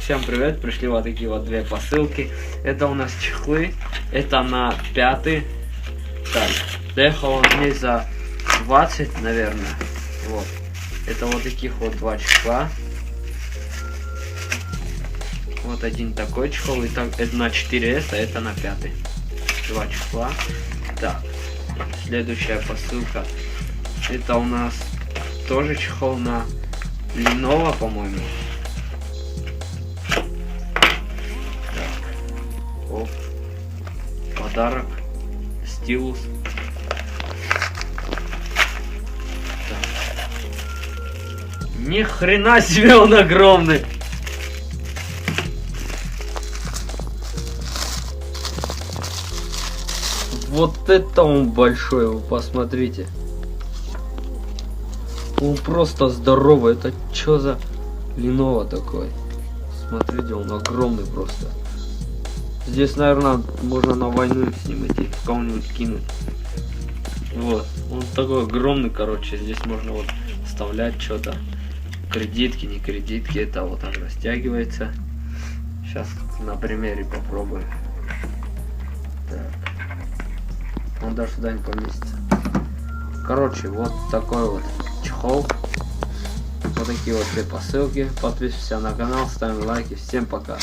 всем привет! Пришли вот такие вот две посылки. Это у нас чехлы. Это на пятый. Так, доехал он мне за 20, наверное. Вот. Это вот таких вот два чехла. Вот один такой чехол. И так, это на 4S, а это на пятый. Два чехла. Так, следующая посылка. Это у нас тоже чехол на Lenovo, по-моему. Оп. Подарок. Стилус. Так. Ни хрена себе он огромный. Вот это он большой, вы посмотрите. Он просто здоровый. Это что за Lenovo такой? Смотрите, он огромный просто. Здесь, наверное, можно на войну с ним идти, кого-нибудь кинуть. Вот, он такой огромный, короче, здесь можно вот вставлять что-то. Кредитки, не кредитки, это вот он растягивается. Сейчас на примере попробуем. Так. Он даже сюда не поместится. Короче, вот такой вот чехол. Вот такие вот две посылки. Подписывайся на канал, ставим лайки. Всем пока.